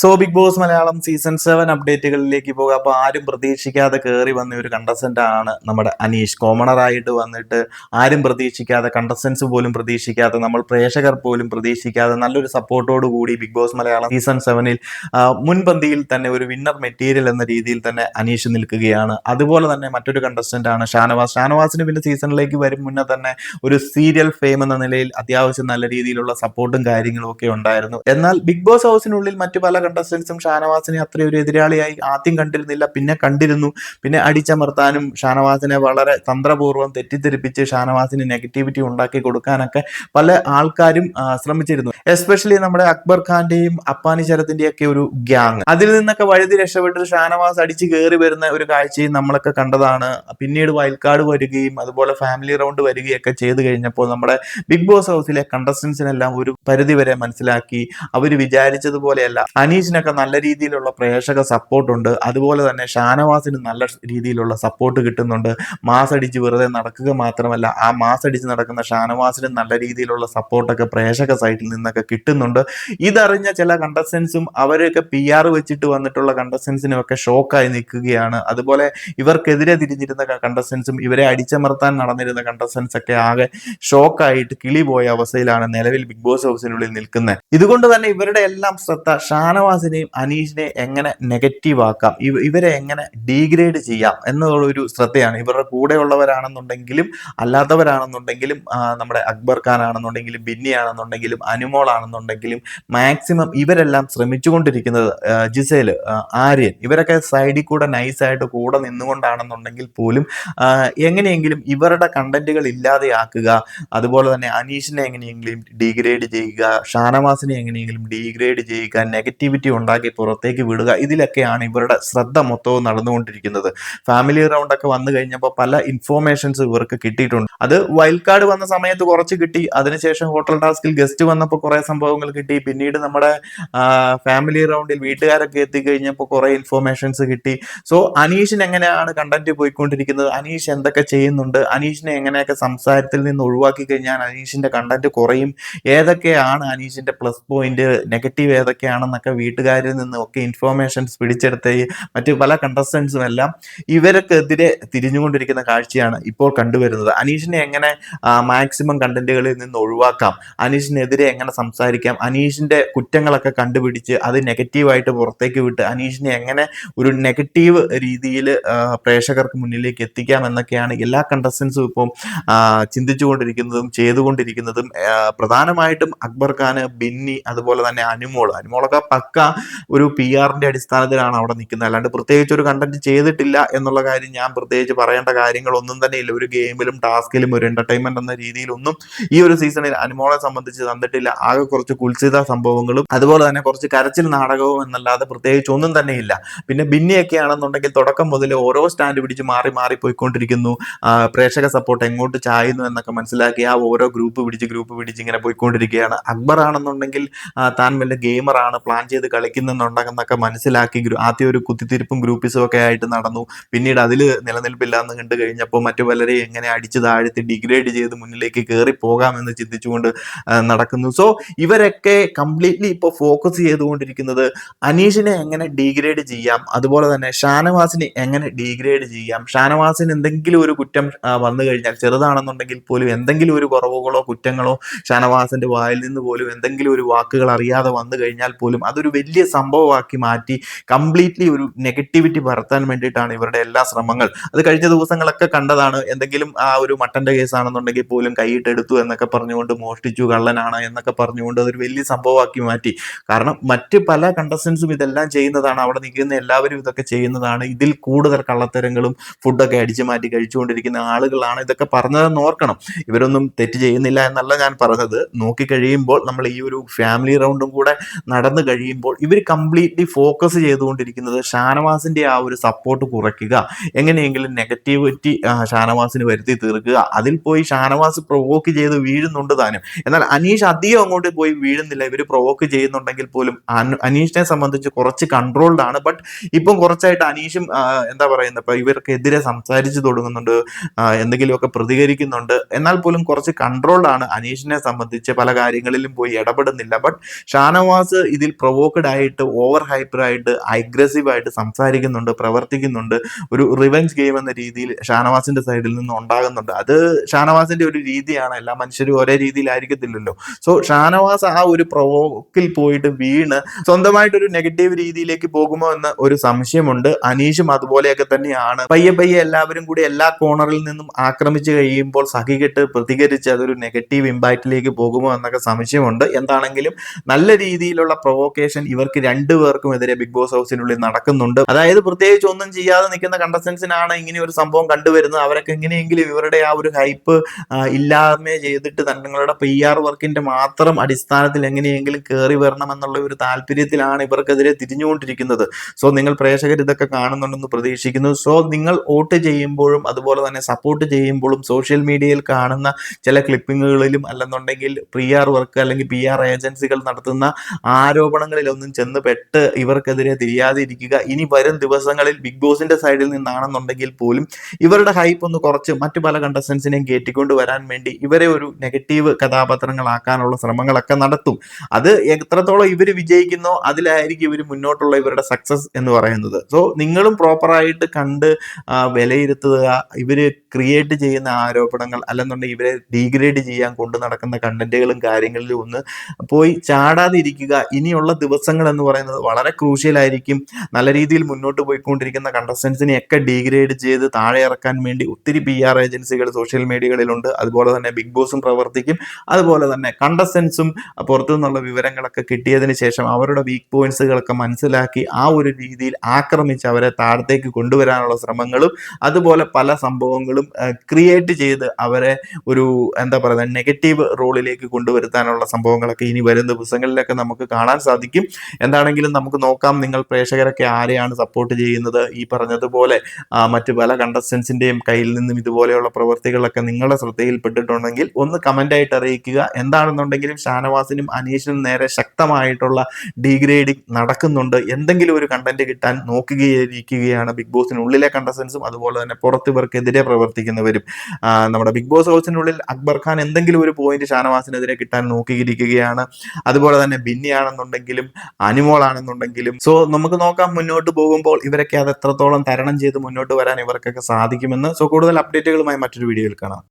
So Bigg Boss Malayalam season seven അപ്ഡേറ്റുകളിലേക്ക് പോകാം അപ്പോൾ ആരും പ്രതീക്ഷിക്കാതെ കയറി വന്ന ഒരു കണ്ടസ്റ്റന്റ് ആണ് നമ്മുടെ അനീഷ്. കോമണറായിട്ട് വന്നിട്ട് ആരും പ്രതീക്ഷിക്കാതെ കണ്ടസ്റ്റൻസ് പോലും പ്രതീക്ഷിക്കാതെ നമ്മൾ പ്രേക്ഷകർ പോലും പ്രതീക്ഷിക്കാതെ നല്ലൊരു സപ്പോർട്ടോട് കൂടി ബിഗ് ബോസ് മലയാളം സീസൺ സെവനിൽ മുൻപന്തിയിൽ തന്നെ ഒരു വിന്നർ മെറ്റീരിയൽ എന്ന രീതിയിൽ തന്നെ അനീഷ് നിൽക്കുകയാണ്. അതുപോലെ തന്നെ മറ്റൊരു കണ്ടസ്റ്റന്റ് ആണ് ഷാനവാസ്. ഷാനവാസിന് പിന്നെ സീസണിലേക്ക് വരും മുന്നേ തന്നെ ഒരു സീരിയൽ ഫെയിം എന്ന നിലയിൽ അത്യാവശ്യം നല്ല രീതിയിലുള്ള സപ്പോർട്ടും കാര്യങ്ങളും ഒക്കെ ഉണ്ടായിരുന്നു. എന്നാൽ ബിഗ് ബോസ് ഹൗസിനുള്ളിൽ മറ്റു പല കണ്ടസ്റ്റൻസും ഷാനവാസിനെ അത്രയും ഒരു എതിരാളിയായി ആദ്യം കണ്ടിരുന്നില്ല പിന്നെ കണ്ടിരുന്നു. പിന്നെ അടിച്ചമർത്താനും ഷാനവാസിനെ വളരെ തന്ത്രപൂർവം തെറ്റിദ്ധരിപ്പിച്ച് ഷാനവാസിന് നെഗറ്റിവിറ്റി ഉണ്ടാക്കി കൊടുക്കാനൊക്കെ പല ആൾക്കാരും ശ്രമിച്ചിരുന്നു. എസ്പെഷ്യലി നമ്മുടെ അക്ബർ ഖാന്റെയും അപ്പാനി ശരത്തിന്റെയും ഒക്കെ ഒരു ഗ്യാങ് അതിൽ നിന്നൊക്കെ വഴുതി രക്ഷപ്പെട്ട് ഷാനവാസ് അടിച്ച് കയറി വരുന്ന ഒരു കാഴ്ചയും നമ്മളൊക്കെ കണ്ടതാണ്. പിന്നീട് വയൽക്കാട് വരികയും അതുപോലെ ഫാമിലി റൗണ്ട് വരികയും ഒക്കെ ചെയ്തു കഴിഞ്ഞപ്പോൾ നമ്മുടെ ബിഗ് ബോസ് ഹൗസിലെ കണ്ടസ്റ്റൻസിനെല്ലാം ഒരു പരിധി വരെ മനസ്സിലാക്കി. അവർ വിചാരിച്ചതുപോലെയല്ല. അനീഷിനൊക്കെ നല്ല രീതിയിലുള്ള പ്രേക്ഷക സപ്പോർട്ട് ഉണ്ട്. അതുപോലെ തന്നെ ഷാനവാസിന് നല്ല രീതിയിലുള്ള സപ്പോർട്ട് കിട്ടുന്നുണ്ട്. മാസടിച്ച് വെറുതെ നടക്കുക മാത്രമല്ല ആ മാസടിച്ച് നടക്കുന്ന ഷാനവാസിന് നല്ല രീതിയിലുള്ള സപ്പോർട്ടൊക്കെ പ്രേക്ഷക സൈറ്റിൽ നിന്നൊക്കെ കിട്ടുന്നുണ്ട്. ഇതറിഞ്ഞ ചില കണ്ടസ്റ്റൻസും അവരൊക്കെ പി ആർ വെച്ചിട്ട് വന്നിട്ടുള്ള കണ്ടസ്റ്റൻസിനും ഒക്കെ ഷോക്കായി നിൽക്കുകയാണ്. അതുപോലെ ഇവർക്കെതിരെ തിരിഞ്ഞിരുന്ന കണ്ടസ്റ്റൻസും ഇവരെ അടിച്ചമർത്താൻ നടന്നിരുന്ന കണ്ടസ്റ്റൻസ് ഒക്കെ ആകെ ഷോക്കായിട്ട് കിളി പോയ അവസ്ഥയിലാണ് നിലവിൽ ബിഗ് ബോസ് ഹൗസിനുള്ളിൽ നിൽക്കുന്നത്. ഇതുകൊണ്ട് തന്നെ ഇവരുടെ എല്ലാം ശ്രദ്ധ ഷാനവാസിനെയും അനീഷിനെ എങ്ങനെ നെഗറ്റീവ് ആക്കാം? ഇവ ഇവരെ എങ്ങനെ ഡീഗ്രേഡ് ചെയ്യാം? എന്നുള്ള ഒരു ശ്രദ്ധയാണ്. ഇവരുടെ കൂടെയുള്ളവരാണെന്നുണ്ടെങ്കിലും അല്ലാത്തവരാണെന്നുണ്ടെങ്കിലും നമ്മുടെ അക്ബർ ഖാൻ ആണെന്നുണ്ടെങ്കിലും ബിന്നി ആണെന്നുണ്ടെങ്കിലും അനുമോൾ ആണെന്നുണ്ടെങ്കിലും മാക്സിമം ഇവരെല്ലാം ശ്രമിച്ചുകൊണ്ടിരിക്കുന്നത് ജിസേൽ ആര്യൻ. ഇവരൊക്കെ സൈഡിൽ കൂടെ നൈസായിട്ട് കൂടെ നിന്നുകൊണ്ടാണെന്നുണ്ടെങ്കിൽ പോലും എങ്ങനെയെങ്കിലും ഇവരുടെ കണ്ടന്റുകൾ ഇല്ലാതെയാക്കുക. അതുപോലെ തന്നെ അനീഷിനെ എങ്ങനെയെങ്കിലും ഡീഗ്രേഡ് ചെയ്യുക ഷാനവാസിനെ എങ്ങനെയെങ്കിലും ഡീഗ്രേഡ് ചെയ്യുക നെഗറ്റിവിറ്റി ഉണ്ടാക്കി പുറത്തേക്ക് വിടുക. ഇതിലൊക്കെയാണ് ഇവരുടെ ശ്രദ്ധ മൊത്തവും നടന്നുകൊണ്ടിരിക്കുന്നത്. ഫാമിലി റൗണ്ടൊക്കെ വന്നു കഴിഞ്ഞപ്പോൾ പല ഇൻഫോർമേഷൻസ് ഇവർക്ക് കിട്ടിയിട്ടുണ്ട്. അത് വൈൽഡ് കാർഡ് വന്ന സമയത്ത് കുറച്ച് കിട്ടി. അതിനുശേഷം ഹോട്ടൽ ടാസ്കിൽ ഗസ്റ്റ് വന്നപ്പോൾ കുറെ സംഭവങ്ങൾ കിട്ടി. പിന്നീട് നമ്മുടെ ഫാമിലി റൗണ്ടിൽ വീട്ടുകാരൊക്കെ എത്തിക്കഴിഞ്ഞപ്പോൾ കുറെ ഇൻഫോർമേഷൻസ് കിട്ടി. സോ അനീഷിന് എങ്ങനെയാണ് കണ്ടന്റ് പോയിക്കൊണ്ടിരിക്കുന്നത്? അനീഷ് എന്തൊക്കെ ചെയ്യുന്നുണ്ട്? അനീഷിനെ എങ്ങനെയൊക്കെ സംസാരത്തിൽ നിന്ന് ഒഴിവാക്കി കഴിഞ്ഞാൽ അനീഷിന്റെ കണ്ടന്റ് കുറയും? ഏതൊക്കെയാണ് അനീഷിന്റെ പ്ലസ് പോയിന്റ് നെഗറ്റീവ് ഏതൊക്കെയാണെന്നൊക്കെ വീട്ടുകാരിൽ നിന്നും ഒക്കെ ഇൻഫോർമേഷൻസ് പിടിച്ചെടുത്ത് മറ്റ് പല കണ്ടസ്റ്റൻസും എല്ലാം ഇവർക്കെതിരെ തിരിഞ്ഞുകൊണ്ടിരിക്കുന്ന കാഴ്ചയാണ് ഇപ്പോൾ കണ്ടുവരുന്നത്. അനീഷിനെ എങ്ങനെ മാക്സിമം കണ്ടന്റുകളിൽ നിന്ന് ഒഴിവാക്കാം? അനീഷിനെതിരെ എങ്ങനെ സംസാരിക്കാം? അനീഷിന്റെ കുറ്റങ്ങളൊക്കെ കണ്ടുപിടിച്ച് അത് നെഗറ്റീവായിട്ട് പുറത്തേക്ക് വിട്ട് അനീഷിനെ എങ്ങനെ ഒരു നെഗറ്റീവ് രീതിയിൽ പ്രേക്ഷകർക്ക് മുന്നിലേക്ക് എത്തിക്കാം എന്നൊക്കെയാണ് എല്ലാ കണ്ടസ്റ്റൻസും ഇപ്പം ചിന്തിച്ചുകൊണ്ടിരിക്കുന്നതും ചെയ്തുകൊണ്ടിരിക്കുന്നതും പ്രധാനമായിട്ടും അക്ബർ ഖാന് ബിന്നി അതുപോലെ തന്നെ അനുമോൾ. അനുമോളൊക്കെ പക്ക ഒരു പി ആറിന്റെ അടിസ്ഥാനത്തിലാണ് അവിടെ നിൽക്കുന്നത്. അല്ലാണ്ട് പ്രത്യേകിച്ച് ഒരു കണ്ടന്റ് ചെയ്തിട്ടില്ല എന്നുള്ള കാര്യം ഞാൻ പ്രത്യേകിച്ച് പറയേണ്ട കാര്യങ്ങളൊന്നും തന്നെ ഇല്ല. ഒരു ഗെയിമിലും ടാസ്കിലും ഒരു എന്റർടൈൻമെന്റ് എന്ന രീതിയിലൊന്നും ഈ ഒരു സീസണിൽ അനുമോളെ സംബന്ധിച്ച് തന്നിട്ടില്ല. ആകെ കുറച്ച് കുൽസിത സംഭവങ്ങളും അതുപോലെ തന്നെ കുറച്ച് കരച്ചിൽ നാടകവും എന്നല്ലാതെ പ്രത്യേകിച്ച് ഒന്നും തന്നെ ഇല്ല. പിന്നെ ബിന്നിയൊക്കെ ആണെന്നുണ്ടെങ്കിൽ തുടക്കം മുതൽ ഓരോ സ്റ്റാൻഡ് പിടിച്ച് മാറി മാറി പോയിക്കൊണ്ടിരിക്കുന്നു. പ്രേക്ഷക സപ്പോർട്ട് എങ്ങോട്ട് ചായുന്നു എന്നൊക്കെ മനസ്സിലാക്കി ആ ഓരോ ഗ്രൂപ്പ് പിടിച്ച് ഗ്രൂപ്പ് പിടിച്ച് ഇങ്ങനെ പോയിക്കൊണ്ടിരിക്കുകയാണ്. അക്ബർ ആണെന്നുണ്ടെങ്കിൽ താൻ വല്ല ഗെയിമറാണ് പ്ലാൻ ചെയ്ത് കളിക്കുന്നുണ്ടെന്നൊക്കെ മനസ്സിലാക്കി ആദ്യം ഒരു കുത്തിത്തിരിപ്പും ഗ്രൂപ്പിസും ഒക്കെ ആയിട്ട് നടന്നു. പിന്നീട് അതിൽ നിലനിൽപ്പില്ല എന്ന് കണ്ടു കഴിഞ്ഞപ്പോൾ മറ്റു പലരെയും എങ്ങനെ അടിച്ചു താഴ്ത്തി ഡിഗ്രേഡ് ചെയ്ത് മുന്നിലേക്ക് കയറി പോകാമെന്ന് ചിന്തിച്ചുകൊണ്ട് നടക്കുന്നു. സോ ഇവരൊക്കെ കംപ്ലീറ്റ്ലി ഇപ്പോൾ ഫോക്കസ് ചെയ്തുകൊണ്ടിരിക്കുന്നത് അനീഷിനെ എങ്ങനെ ഡീഗ്രേഡ് ചെയ്യാം? അതുപോലെ തന്നെ ഷാനവാസിനെ എങ്ങനെ ഡീഗ്രേഡ് ചെയ്യാം? ഷാനവാസിന് എന്തെങ്കിലും ഒരു കുറ്റം വന്നു കഴിഞ്ഞാൽ ചെറുതാണെന്നുണ്ടെങ്കിൽ പോലും എന്തെങ്കിലും ഒരു കുറവുകളോ കുറ്റങ്ങളോ ഷാനവാസിന്റെ വായിൽ നിന്ന് പോലും എന്തെങ്കിലും ഒരു വാക്കുകൾ അറിയാതെ വന്നു കഴിഞ്ഞാൽ പോലും അതൊരു വലിയ സംഭവമാക്കി മാറ്റി കംപ്ലീറ്റ്ലി ഒരു നെഗറ്റിവിറ്റി പരത്താൻ വേണ്ടിയിട്ടാണ് ഇവരുടെ എല്ലാ ശ്രമങ്ങൾ. അത് കഴിഞ്ഞ ദിവസങ്ങളൊക്കെ കണ്ടതാണ് എന്തെങ്കിലും ആ ഒരു മട്ടന്റെ കേസാണെന്നുണ്ടെങ്കിൽ പോലും കൈയിട്ടെടുത്തു എന്നൊക്കെ പറഞ്ഞുകൊണ്ട് മോഷ്ടിച്ചു കള്ളനാണ് എന്നൊക്കെ പറഞ്ഞുകൊണ്ട് അതൊരു വലിയ സംഭവമാക്കി മാറ്റി. കാരണം മറ്റ് പല കണ്ടസ്റ്റൻസും ഇതെല്ലാം ചെയ്യുന്നതാണ് അവിടെ നിൽക്കുന്ന എല്ലാവരും ഇതൊക്കെ ചെയ്യുന്നതാണ്. ഇതിൽ കൂടുതൽ കള്ളത്തരങ്ങളും ഫുഡൊക്കെ അടിച്ചു മാറ്റി കഴിച്ചുകൊണ്ടിരിക്കുന്ന ആളുകളാണ് ഇതൊക്കെ പറഞ്ഞതെന്ന് ഓർക്കണം. ഇവരൊന്നും തെറ്റ് ചെയ്യുന്നില്ല എന്നല്ല ഞാൻ പറഞ്ഞത്. നോക്കി കഴിയുമ്പോൾ നമ്മൾ ഈ ഒരു ഫാമിലി റൗണ്ടും കൂടെ നടന്നു കഴിയുമ്പോൾ ഇവർ കംപ്ലീറ്റ്ലി ഫോക്കസ് ചെയ്തുകൊണ്ടിരിക്കുന്നത് ഷാനവാസിന്റെ ആ ഒരു സപ്പോർട്ട് കുറയ്ക്കുക. എങ്ങനെയെങ്കിലും നെഗറ്റിവിറ്റി ഷാനവാസിന് വരുത്തി തീർക്കുക. അതിൽ പോയി ഷാനവാസ് പ്രൊവോക്ക് ചെയ്ത് വീഴുന്നുണ്ട് താനും. എന്നാൽ അനീഷ് അധികം അങ്ങോട്ട് പോയി വീഴുന്നില്ല. ഇവർ പ്രൊവോക്ക് ചെയ്യുന്നുണ്ടെങ്കിൽ പോലും അന- അനീഷിനെ സംബന്ധിച്ച് കുറച്ച് കൺട്രോൾഡ് ആണ്. ബട്ട് ഇപ്പം കുറച്ചായിട്ട് അനീഷും എന്താ പറയുന്നത് ഇപ്പൊ ഇവർക്കെതിരെ സംസാരിച്ചു തുടങ്ങുന്നുണ്ട്. എന്തെങ്കിലുമൊക്കെ പ്രതികരിക്കുന്നുണ്ട്. എന്നാൽ പോലും കുറച്ച് കൺട്രോൾഡ് ആണ് അനീഷിനെ സംബന്ധിച്ച് പല കാര്യങ്ങളിലും പോയി ഇടപെടുന്നില്ല. ബട്ട് ഷാനവാസ് ഇതിൽ പ്രൊവോക്ക് പ്രൊവോക്കഡ് ആയിട്ട് ഓവർ ഹൈപ്പറായിട്ട് അഗ്രസീവ് ആയിട്ട് സംസാരിക്കുന്നുണ്ട് പ്രവർത്തിക്കുന്നുണ്ട്. ഒരു റിവെഞ്ച് ഗെയിം എന്ന രീതിയിൽ ഷാനവാസിന്റെ സൈഡിൽ നിന്ന് ഉണ്ടാകുന്നുണ്ട്. അത് ഷാനവാസിന്റെ ഒരു രീതിയാണ്. എല്ലാ മനുഷ്യരും ഒരേ രീതിയിലായിരിക്കത്തില്ലല്ലോ. സോ ഷാനവാസ് ആ ഒരു പ്രൊവോക്കിൽ പോയിട്ട് വീണ് സ്വന്തമായിട്ടൊരു നെഗറ്റീവ് രീതിയിലേക്ക് പോകുമോ എന്ന ഒരു സംശയമുണ്ട്. അനീഷും അതുപോലെയൊക്കെ തന്നെയാണ്. പയ്യെ പയ്യെ എല്ലാവരും കൂടി എല്ലാ കോണറിൽ നിന്നും ആക്രമിച്ചു കഴിയുമ്പോൾ സഹികെട്ട് പ്രതികരിച്ച് അതൊരു നെഗറ്റീവ് ഇമ്പാക്റ്റിലേക്ക് പോകുമോ എന്നൊക്കെ സംശയമുണ്ട്. എന്താണെങ്കിലും നല്ല രീതിയിലുള്ള പ്രൊവോക്കേഷൻ ഇവർക്ക് രണ്ടുപേർക്കും എതിരെ ബിഗ് ബോസ് ഹൗസിനുള്ളിൽ നടക്കുന്നുണ്ട്. അതായത് പ്രത്യേകിച്ച് ഒന്നും ചെയ്യാതെ നിൽക്കുന്ന കണ്ടസ്റ്റൻസിനാണ് ഇങ്ങനെ ഒരു സംഭവം കണ്ടുവരുന്നത്. അവരൊക്കെ എങ്ങനെയെങ്കിലും ഇവരുടെ ആ ഒരു ഹൈപ്പ് ഇല്ലാതെ ചെയ്തിട്ട് തങ്ങളുടെ പി ആർ വർക്കിന്റെ മാത്രം അടിസ്ഥാനത്തിൽ എങ്ങനെയെങ്കിലും കയറി വരണം എന്നുള്ള ഒരു താല്പര്യത്തിലാണ് ഇവർക്കെതിരെ തിരിഞ്ഞുകൊണ്ടിരിക്കുന്നത്. സോ നിങ്ങൾ പ്രേക്ഷകർ ഇതൊക്കെ കാണുന്നുണ്ടെന്ന് പ്രതീക്ഷിക്കുന്നു. സോ നിങ്ങൾ വോട്ട് ചെയ്യുമ്പോഴും അതുപോലെ തന്നെ സപ്പോർട്ട് ചെയ്യുമ്പോഴും സോഷ്യൽ മീഡിയയിൽ കാണുന്ന ചില ക്ലിപ്പിങ്ങുകളിലും അല്ലെന്നുണ്ടെങ്കിൽ പി ആർ വർക്ക് അല്ലെങ്കിൽ പി ആർ ഏജൻസികൾ നടത്തുന്ന ആരോപണങ്ങളിലൊന്നും ചെന്ന് പെട്ട് ഇവർക്കെതിരെ തിരിയാതിരിക്കുക. ഇനി വരും ദിവസങ്ങളിൽ ബിഗ് ബോസിന്റെ സൈഡിൽ നിന്നാണെന്നുണ്ടെങ്കിൽ പോലും ഇവരുടെ ഹൈപ്പ് ഒന്ന് കുറച്ച് മറ്റു പല കണ്ടസ്റ്റൻസിനെയും കയറ്റിക്കൊണ്ട് വരാൻ വേണ്ടി ഇവരെ ഒരു നെഗറ്റീവ് കഥാപാത്രങ്ങളാക്കാനുള്ള ശ്രമങ്ങളൊക്കെ നടത്തും. അത് എത്രത്തോളം ഇവർ വിജയിക്കുന്നോ അതിലായിരിക്കും ഇവർ മുന്നോട്ടുള്ള ഇവരുടെ സക്സസ് എന്ന് പറയുന്നത്. സോ നിങ്ങളും പ്രോപ്പറായിട്ട് കണ്ട് വിലയിരുത്തുക. ഇവർ ക്രിയേറ്റ് ചെയ്യുന്ന ആരോപണങ്ങൾ അല്ലെന്നുണ്ടെങ്കിൽ ഇവരെ ഡീഗ്രേഡ് ചെയ്യാൻ കൊണ്ടു നടക്കുന്ന കണ്ടന്റുകളും കാര്യങ്ങളിലും ഒന്ന് പോയി ചാടാതിരിക്കുക. ഇനിയുള്ള ദിവസങ്ങൾ എന്ന് പറയുന്നത് വളരെ ക്രൂഷ്യൽ ആയിരിക്കും നല്ല രീതിയിൽ മുന്നോട്ട് പോയിക്കൊണ്ടിരിക്കുന്ന കണ്ടസ്റ്റൻസിനെയൊക്കെ ഡീഗ്രേഡ് ചെയ്ത് താഴെ ഇറക്കാൻ വേണ്ടി ഒത്തിരി പി ആർ ഏജൻസികൾ സോഷ്യൽ മീഡിയകളിലുണ്ട് അതുപോലെ തന്നെ ബിഗ് ബോസും പ്രവർത്തിക്കും. അതുപോലെ തന്നെ കണ്ടസ്റ്റൻസും പുറത്തു നിന്നുള്ള വിവരങ്ങളൊക്കെ കിട്ടിയതിന് ശേഷം അവരുടെ വീക്ക് പോയിന്റ്സുകളൊക്കെ മനസ്സിലാക്കി ആ ഒരു രീതിയിൽ ആക്രമിച്ച് അവരെ താഴത്തേക്ക് കൊണ്ടുവരാനുള്ള ശ്രമങ്ങളും അതുപോലെ പല സംഭവങ്ങളും ക്രിയേറ്റ് ചെയ്ത് അവരെ ഒരു എന്താ പറയുക നെഗറ്റീവ് റോളിലേക്ക് കൊണ്ടുവരുത്താനുള്ള സംഭവങ്ങളൊക്കെ ഇനി വരും ദിവസങ്ങളിലൊക്കെ നമുക്ക് കാണാൻ സാധിക്കും. എന്താണെങ്കിലും നമുക്ക് നോക്കാം നിങ്ങൾ പ്രേക്ഷകരൊക്കെ ആരെയാണ് സപ്പോർട്ട് ചെയ്യുന്നത്? ഈ പറഞ്ഞതുപോലെ മറ്റ് പല കണ്ടസ്റ്റൻസിന്റെയും കയ്യിൽ നിന്നും ഇതുപോലെയുള്ള പ്രവൃത്തികളൊക്കെ നിങ്ങളുടെ ശ്രദ്ധയിൽപ്പെട്ടിട്ടുണ്ടെങ്കിൽ ഒന്ന് കമന്റ് ആയിട്ട് അറിയിക്കുക. എന്താണെന്നുണ്ടെങ്കിലും ഷാനവാസിനും അനീഷിനും നേരെ ശക്തമായിട്ടുള്ള ഡീഗ്രേഡിംഗ് നടക്കുന്നുണ്ട്. എന്തെങ്കിലും ഒരു കണ്ടന്റ് കിട്ടാൻ നോക്കുകയായിരിക്കുകയാണ് ബിഗ് ബോസിനുള്ളിലെ കണ്ടസ്റ്റൻസും അതുപോലെ തന്നെ പുറത്ത് ഇവർക്കെതിരെ പ്രവർത്തിക്കുന്നവരും നമ്മുടെ ബിഗ് ബോസ് ഹൗസിനുള്ളിൽ അക്ബർ ഖാൻ എന്തെങ്കിലും ഒരു പോയിന്റ് ഷാനവാസിനെതിരെ കിട്ടാൻ നോക്കിയിരിക്കുകയാണ്. അതുപോലെ തന്നെ ബിന്നിയാണെന്നുണ്ടെങ്കിലും അനിമോളാണെന്നുണ്ടെങ്കിലും. സോ നമുക്ക് നോക്കാം മുന്നോട്ട് പോകുമ്പോൾ ഇവരൊക്കെ അത് എത്രത്തോളം തരണം ചെയ്ത് മുന്നോട്ട് വരാൻ ഇവർക്കൊക്കെ സാധിക്കുമെന്ന്. സോ കൂടുതൽ അപ്ഡേറ്റുകളുമായി മറ്റൊരു വീഡിയോയിൽ കാണാം.